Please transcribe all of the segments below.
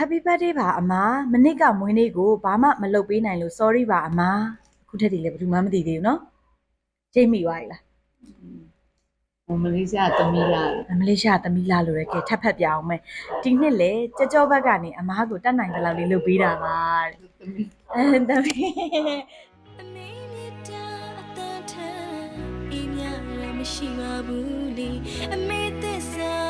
Happy birthday ပါအမမနစ်ကမွေးနေ့ကိုဘာမှမလုပ်ပေးနိုင်လို့ sorry ပါအမအခုထက်တည်းလည်းဘယ်သူမှမသိသေးဘူးเนาะချိန်မိသွားပြီလား ဟိုမလေးရှားသမီးလာ မလေးရှားသမီးလာလို့ရကဲထပ်ဖက်ပြအောင်မယ်ဒီနှစ်လေကြောကြောဘက်ကနေအမားကိုတတ်နိုင်တဲ့လောက်လေးလုပ်ပေးတာပါတဲ့ သမီး အဲသမီး အမေမြတ်တာအတန်ထန်အင်းရရမရှိပါဘူးလေအမေသစ္စာ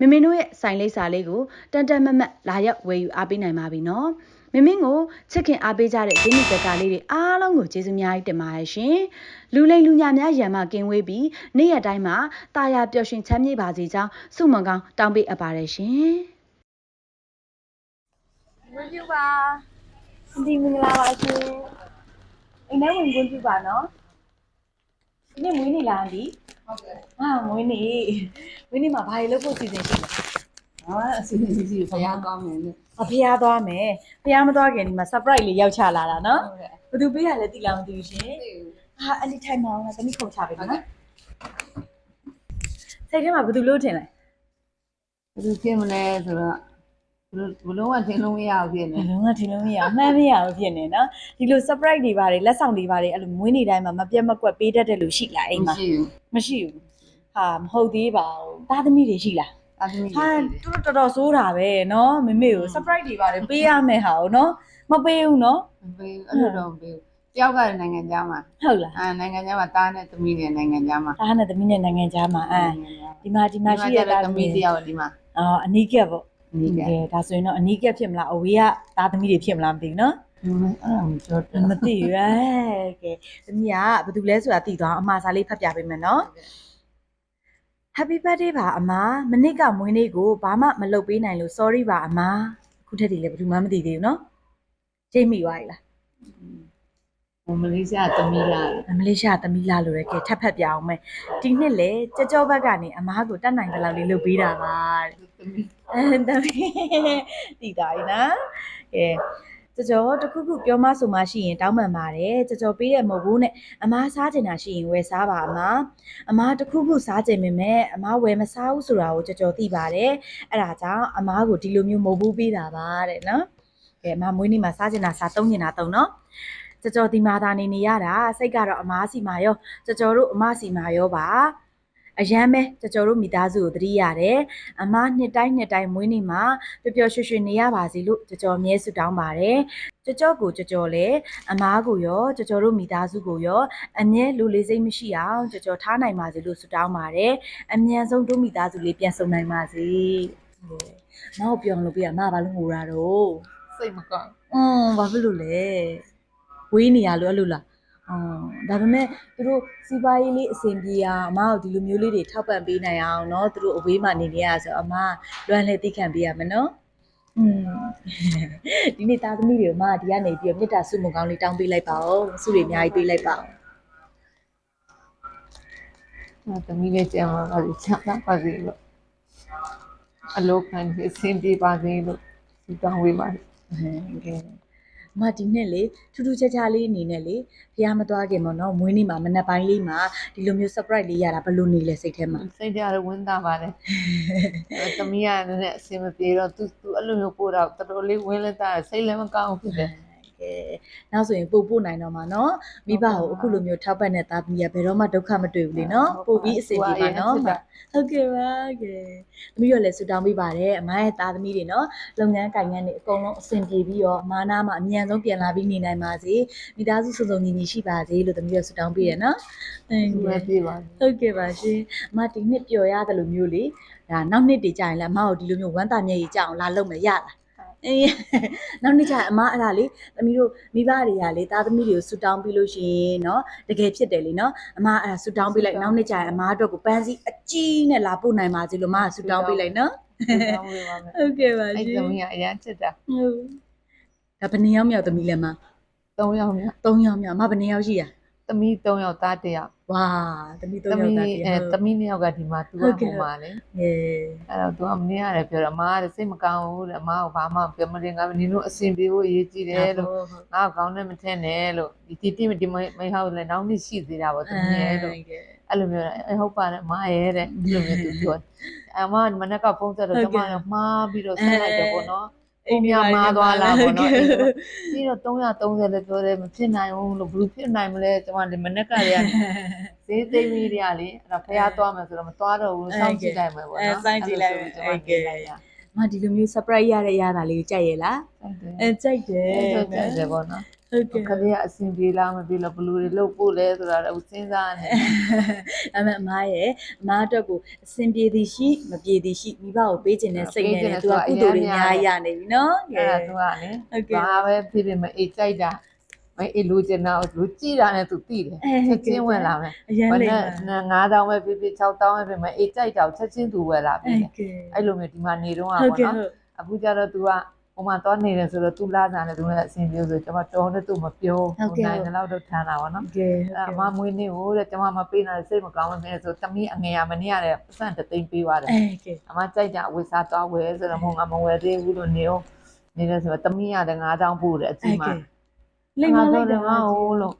မမင်းတို့ရဲ့ဆိုင်လိပ်စာလေးကိုတန်တန်မတ်မတ်လာရောက်ဝယ်ယူအားပေးနိုင်ပါပြီနော်မမင်းကိုချစ်ခင်အားပေးကြတဲ့ဂျင်းနီကကလေးတွေအားလုံးကိုကျေးဇူးများကြီးတင်ပါတယ်ရှင်လူလိမ်လူညာများရံမကင်းဝေးပြီးနေ့ရက်တိုင်းမှာတာယာပျော်ရွှင်ချမ်းမြေ့ပါစေကြောင်းဆုမွန်ကောင်းတောင်းပေးအပ်ပါတယ်ရှင်ဝင်းပြပါဒီမင်္ဂလာပါရှင်အိမ်ထဲဝင်ခွင့်ပြုပါနော်ဒီနေ့မွေးနေ့လားဒီ ဟုတ်ကဲ့ဟာမွေးနေ့မွေးနေ့မှာဘာတွေလုပ်ဖို့စီစဉ်ရှိလဲဟာအစီအစဉ်ကြီးဖရားကောင်းတယ်လေအဖေရသွားမယ်ဖះမသွားခင်ဒီမှာ surprise လေးရောက်ချလာတာနော်ဟုတ်ကဲ့ဘယ်သူပေးရလဲသိလားမသိဘူးရှင်ဟာအဲ့ဒီထိုင်မအောင်လားတမိခုံချပေးမယ်နော်စိတ်ထဲမှာဘယ်သူလို့ထင်လဲဘယ်လိုဖြစ်မလဲဆိုတော့ ဘယ်လုံးဝထင်လို့မရဘူးဖြစ်ဘနေယ်လုံးကထင်လို့မရအောင်မှန်းမရဘူးဖြစ်နေနော်ဒီလို surprise တွေပါတယ်လက်ဆောင်တွေပါတယ်အဲ့လိုမွေးနေ့တိုင်းမှာမပြတ်မကွက်ပေးတတ်တဲ့လူရှိလားအိမ်မှာမရှိဘူးမရှိဘူးဟာမဟုတ်သေးပါဘူးသားသမီးတွေရှိလားအသမီးဟာသူတို့တော်တော်ဆိုးတာပဲနော်မမေကို surprise တွေပါတယ်ပေးရမယ်ဟာကိုနော်မပေးဘူးနော်ဘေးအဲ့လိုတော့ဘေးတယောက်ကနိုင်ငံခြားမှာဟုတ်လားအာနိုင်ငံခြားမှာတားနဲ့သမီးနဲ့နိုင်ငံခြားမှာသားနဲ့သမီးနဲ့နိုင်ငံခြားမှာအမ်ဒီမှာဒီမှာရှိရတာတာသမီးတယောက်ဒီမှာအော်အနီးကက်ပေါ့ နီးကကဲဒါဆိုရင်တော့အနီးကက်ဖြစ်မလားအဝေးကသားသမီးတွေဖြစ်မလားမသိဘူးနော်အဲ့ဒါမပြောတယ်မသိဘူးအဲကဲသမီးကဘာတူလဲဆိုတာသိသွားအောင်အမှားစားလေးဖတ်ပြပေးမယ်နော် Happy birthday ပါအမမနစ်ကမွေးနေ့ကိုဘာမှမလုပ်ပေးနိုင်လို့ sorry ပါအမအခုထက်တည်းလည်းဘယ်သူမှမသိသေးဘူးနော်ချိန်မိသွားပြီလားဟိုမလေးရှားသမီးလာမလေးရှားသမီးလာလို့ရကဲထပ်ဖက်ပြအောင်မယ်ဒီနှစ်လေကြောကြောဘက်ကနေအမားကိုတတ်နိုင်တဲ့လောက်လေးလုပ်ပေးတာပါတဲ့သမီး အဲသမီးတည်တာပြီနော်ကဲကြောကြောတခုခုပြောမဆိုမှရှိရင်တောင်းပန်ပါတယ်ကြောကြောပေးတဲ့မဟုတ်ဘူးနဲ့အမားစားကျင်တာရှိရင်ဝယ်စားပါအမားအမားတခုခုစားကျင်ပေမဲ့အမားဝယ်မစားဘူးဆိုတာကိုကြောကြောသိပါတယ်အဲ့ဒါကြောင့်အမားကိုဒီလိုမျိုးမဟုတ်ဘူးပေးတာပါတဲ့နော်ကဲအမားမွေးနေ့မှာစားကျင်တာစားသုံးကျင်တာသုံးနော်ကြောကြောဒီမာသာနေနေရတာစိတ်ကတော့အမားစီမာရောကြောကြောတို့အမစီမာရောပါ အရန်ပဲကြောကြောတို့မိသားစုကိုသတိရတယ်အမနှစ်တိုင်းနှစ်တိုင်းမွေးနေ့မှာပျော်ပျော်ရွှင်ရွှင်နေရပါစေလို့ကြောကြောအမြဲဆုတောင်းပါတယ်ကြောကြောကိုကြောကြောလည်းအမားကိုရောကြောကြောတို့မိသားစုကိုရောအမြဲလူလေးစိတ်မရှိအောင်ကြောကြောထားနိုင်ပါစေလို့ဆုတောင်းပါတယ်အမြန်ဆုံးတို့မိသားစုလေးပြန်ဆုံနိုင်ပါစေဟုတ်မောက်ပြောင်းလို့ပြရမဘာလို့ငိုတာတော့စိတ်မကောင်းဟอืมဘာဖြစ်လို့လဲဝေးနေရလို့အဲ့လိုလားအော် ဒါပေမဲ့သူတို့စီးပွားရေးလေးအဆင်ပြေအောင်အမတို့ဒီလိုမျိုးလေးတွေထောက်ပံ့ပေးနိုင်အောင်เนาะသူတို့အဝေးမှာနေနေရဆိုအမလွမ်းလဲသိခံပေးရမယ်နော်อืมဒီနေ့သားသမီးတွေကိုအမကဒီကနေပြီးတော့မေတ္တာဆုမွန်ကောင်းလေးတောင်းပေးလိုက်ပါဦးဆုတွေအများကြီးပေးလိုက်ပါဦး ။သမီးလေးကျမ်းပါပါစေချမ်းသာပါစေလို့အလောခံနေအဆင်ပြေပါစေလို့ဆုတောင်းဝေးပါတယ် ဟုတ်ကဲ့အ မဒီနေ့လေထူးထူးခြားခြားလေးအနေနဲ့လေဖះမသွားခင်ပေါ့နော်မွေးနေ့မှာမနက်ပိုင်းလေးမှာဒီလိုမျိုး surprise လေးရတာဘယ်လိုနေလဲစိတ်ထဲမှာ။စိတ်ဓာတ်ဝင်သားပါတယ်။အဲသမီးကလည်းအဆင်မပြေတော့သူသူအဲ့လိုမျိုးပို့တော့တော်တော်လေးဝင်လက်သားစိတ်လည်းမကောင်းဘူးဖြစ်တယ် ကဲနောက်ဆိုရင်ပို့ပို့နိုင်တော့မှာနော်မိဘကိုအခုလိုမျိုးထောက်ပံ့တဲ့သားသမီးကဘယ်တော့မှဒုက္ခမတွေ့ဘူးလေနော်ပို့ပြီးအဆင်ပြေပါနော်ဟုတ်ကဲ့ပါကဲသမီးတို့လည်းဆူတောင်းပေးပါတယ်အမရဲ့သားသမီးတွေနော်လုပ်ငန်းကိုင်ငန်းတွေအကုန်လုံးအဆင်ပြေပြီးတော့အမနာမှာအမြန်ဆုံးပြန်လာပြီးနေနိုင်ပါစေမိသားစုစုံစုံညီညီရှိပါစေလို့သမီးတို့ဆူတောင်းပေးရနော်ဟုတ်။ဒီကဲ့မဲ့ပြေပါစေဟုတ်ကဲ့ပါရှင်အမဒီနှစ်ပျော်ရတယ်လို့မျိုးလေဒါနောက်နှစ်တည်ကြရင်လည်းအမကိုဒီလိုမျိုးဝမ်းသာမျက်ရည်ကြအောင်လာလုပ်မယ်ရလား အေးနောက်နှစ်ကျရင်အမအဲ့ဒါလေသမီးတို့မိဘတွေကလေသားသမီးတွေကိုဆူတောင်းပြီးလို့ရှိရင်เนาะတကယ်ဖြစ်တယ်လေเนาะအမအဲ့ဒါဆူတောင်းပေးလိုက်နောက်နှစ်ကျရင်အမအတွက်ကိုပန်းစည်းအကြီးနဲ့လာပို့နိုင်ပါစေလို့အမကဆူတောင်းပေးလိုက်เนาะ ။ဆုတောင်းဝေးပါမယ် ဟုတ်ကဲ့ပါ ။အဲ့ ရှင် သမီးကအရန်ချစ်တာ ဟုတ်ဒါဘယ်နှစ်ယောက်မြောက်သမီးလဲမ ၃ယောက်မြတ် ၃ယောက်မြောက်အမဘယ်နှစ်ယောက်ရှိရ သမီး၃ယောက်သားတစ်ယောက်ဝါသမီး၃သမယောက်ီးသားတအဲည်းဟုတ်သမီးနှစ်ယောက်ကဒီမှာသူကဟုတ်ကဲ့ဟိုမှာလေဟဲ့အဲ့တော့သူကမင်းရတယ်ပြောတော့အမကစိတ်မကောင်းဘူးတဲ့အမကဘာမှပြောမရင်ငါနင်တို့အဆင်ပြေဖို့အရေးကြီးတယ်လို့ငါ့ကောင်းနဲ့မထင်နဲ့လို့ဒီတီတီဒီမိဟောက်လည်းနောက်နှစ်ရှိသေးတာပေါ့သူမြဲလို့အဲ့လိုမျိုးအဲဟုတ်ပါတယ်အမရဲ့တဲ့ဒီလိုမျိုးသူပြောအမမနက်ကဖုန်းဆက်တော့ကျမကမှားပြီးတော့ဆက်လိုက်တော့ပေါ့နော် အိမ်များမှားသွားလားပေါ့နော်အဲ့လိုပြီးတော့330လည်းပြောတယ်မဖြစ်နိုင်ဘူးလို့ဘယ်လိုဖြစ်နိုင်မလဲကျမဒီမနက်ကလေးကဈေးသိမ်းပြီးတည်းကလေအဲ့တော့ဖះသွားမယ်ဆိုတော့မသွားတော့ဘူးစောင့်ကြည့်လိုက်မယ်ပေါ့နော်မဒီလိုမျိုး surprise ရတဲ့ရတာလေးကိုကြိုက်ရလားအဲအဲကြိုက်တယ်အဲ့ဒါကြတယ်ပေါ့နော် ဟုတ်ကဲ့ခလေးကအဆင်ပြေလားမပြေလားဘလူတွေလုတ်ဖို့လဲဆိုတာလည်းစဉ်းစားနေအမေအမားရဲ့အမားအတွက်ကိုအဆင်ပြေသည်ရှိမပြေသည်ရှိမိဘကိုပေးခြင်းနဲ့စိတ်နဲ့သူကကုသိုလ်တွေအများကြီးရနေပြီနော်အဲ့ဒါသူကလေဟုတ်ကဲ့ဘာပဲဖြစ်ဖြစ်မအေးကြိုက်တာမအေးလိုချင်တာလူကြည့်တာနဲ့သူသိတယ်ချက်ချင်းဝင်လာမယ်အရင်ဘာလေးနဲ့9000ပဲဖြစ်ဖြစ်6000ပဲဖြစ်မအေးကြိုက်တာချက်ချင်းသူဝယ်လာပြီဟုတ်ကဲ့အဲ့လိုမျိုးဒီမှာနေတော့ဟုတ်ပေါ့ကဲ့နော်ဟုတ်အခုကျတော့ तू ကဟိုုံမှာတော့နေတယ်ဆိုတော့သူလာစားတယ်သူလည်းအဆင်ပြေဆိုကျွန်မတော်နဲ့သူမပြောဘူးနိုင်တယ်တော့ထားတာပေါ့နော်ကဲအမမွေးနေဟုတ်တယ်ကျွန်မမပေးနိုင်စိတ်မကောင်းနေဆိုတမီးအငယ်ရမနေရတဲ့ပတ်စံတသိမ့်ပေးသွားတယ်အမကြိုက်ကြဝေစားသွားဝယ်ဆိုတော့မငါမဝယ်သေးဘူးလို့နေအောင်နေတယ်ဆိုတော့တမီးရတယ်9000ပို့တယ်အကြီးမှာလိမ့်မလိုက်တယ်ဟိုလို့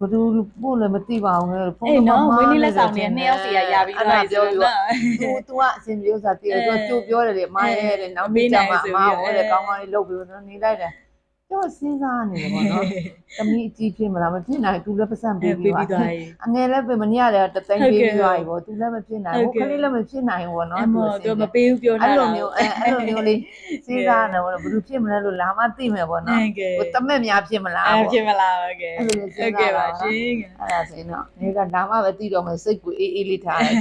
ဘယ်သူပို့လည်းမသိပါဘူးလေဖုန်းအေးတော့နော်မဝင်းလေးလက်ဆောင်နေနှစ်ယောက်စီရရပြီးသွားပြီဆိုတော့သူသူကအစင်ပြောစားတည်သူကြိုပြောတယ်လေအမရဲ့တဲ့နောက်နေ့ကျမှအမဟိုတဲ့ကောင်းကောင်းလေးလုပ်ပြီးတော့နေလိုက်တယ် တော့စဉ်းစားနေတယ်ပေါ့နော်တမီးအကြီးဖြစ်မလားမဖြစ်နိုင်သူလည်းပတ်စံပေးပေးပြီးပြီးသွားသွားပြီအငယ်လည်းပဲမနေ့ကလည်းတသိန်းပေးပြီးသွားပြီပေါ့သူလည်းမဖြစ်နိုင်ဟုတ်ဘူးကဲ့ခလေးလည်းမဖြစ်နိုင်ဘူးပေါ့နော်အမေသူမပေးဘူးပြောအဲ့တာလိုမျိုးအဲအဲ့လိုမျိုးလေးစဉ်းစားနေပေါ့ဘယ်လိုဖြစ်မလဲလို့လာမသိမယ်ပေါ့နော်ဟုတ်ကဲ့ဟိုတမက်များဖြစ်မလားအဲပေါ့ဖြစ်မလားဟုတ်ကဲ့အဲ့လိုမျိုးစဉ်းဟုတ်စားကဲ့ပါရှင်အဲ့ဒါဆိုရင်တော့နေကဒါမှပဲသိတော့မယ်စိတ်ကိုအေးအေးလေးထားတယ်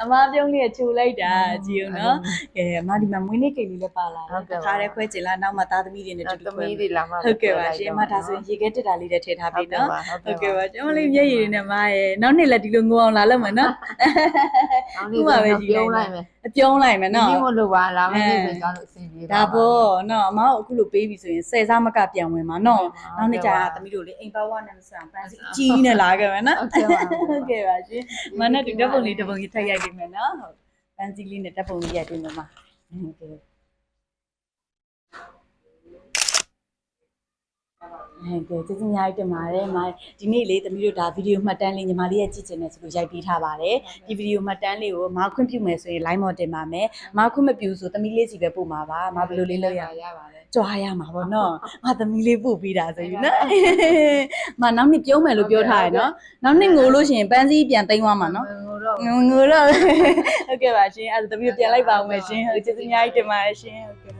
အမပြုံးလေးချိုလိုက်တာကြည့်ဦးနော်ကဲအမဒီမှာမွေးနေ့ကိတ်လေးလည်းပါလာဟုတ်ကဲ့တပါခါတည်းခွဲချင်လားနောက်မှသားသမီးတွေနဲ့တတူတူခွဲမီးတွေလာမှဟုတ်ကဲ့ပါရှင်အမဒါဆိုရင်ရေခဲတက်တာလေးလည်းထည့်ထားဟုတ်ပြီကဲ့နော်ပါဟုတ်ဟုတ်ကဲ့ကဲ့ပါပါကျွန်မလေးမျက်ရည်တွေနဲ့မရဲ့နောက်နေ့လည်းဒီလိုငိုအောင်လာလို့မယ်နော်ခုမှပဲပြုံးလိုက်မယ်အပြုံးလိုက်မယ်နော်ဒီမလို့ပါလာမယ်ဆိုရင်ကောင်းလို့အဆင်ပြေဒါပေါ့နော်အမကိုအခုလိုပေးပြီဆိုရင်ဆယ်စားမကပြန်ဝင်မှာနော်နောက်နေ့ကျရင်သမီးတို့လေအိမ်ပါဝါနဲ့မဆန်ပန်းစီအကြီးနဲ့လာခဲ့မယ်နော်ဟုတ်ကဲ့ပါဟုတ်ကဲ့ပါရှင်မနဲ့ဒီဓာတ်ပုံလေးတစ်ပုံကြီးထပ်ရိုက်ပေးမယ်နော်ဟုတ်ပန်းစီလေးနဲ့ဓာတ်ပုံလေးရိုက်ပေးမယ်မဟုတ်ကဲ့ ဟဲ့ကဲကျေးဇူးအများကြီးတင်ပါတယ်။မဒီနေ့လေးသမီးတို့ဒါဗီဒီယိုမှတ်တမ်းလေးညီမလေးရဲ့ကြည့်ချင်တယ်ဆိုလို့ရိုက်ပေးထားပါတယ်။ဒီဗီဒီယိုမှတ်တမ်းလေးကိုမခွင့်ပြုမယ်ဆိုရင် line မော်တင်ပါမယ်။မခွင့်မပြုဆိုသမီးလေးစီပဲပို့မှာပါ။မဘယ်လိုလေးလုပ်ရရပါတယ်ကြွားရမှာပေါ့နော်။ငါသမီးလေးပို့ပြီးတာဆိုရင်နော်။မနောက်နှစ်ပြုံးမယ်လို့ပြောထားရနော်။နောက်နှစ်ငိုလို့ရှိရင်ပန်းစည်းပြန်သိမ်းသွားမှာနော်ငိုတော့။ငိုငိုတော့ဟုတ်ကဲ့ပါရှင်။အဲ့ဒါသမီးတို့ပြန်လိုက်ပါဦးမယ်ရှင်။ဟုတ်ကျေးဇူးအများကြီးတင်ပါတယ်ရှင်။ဟုတ်ကဲ့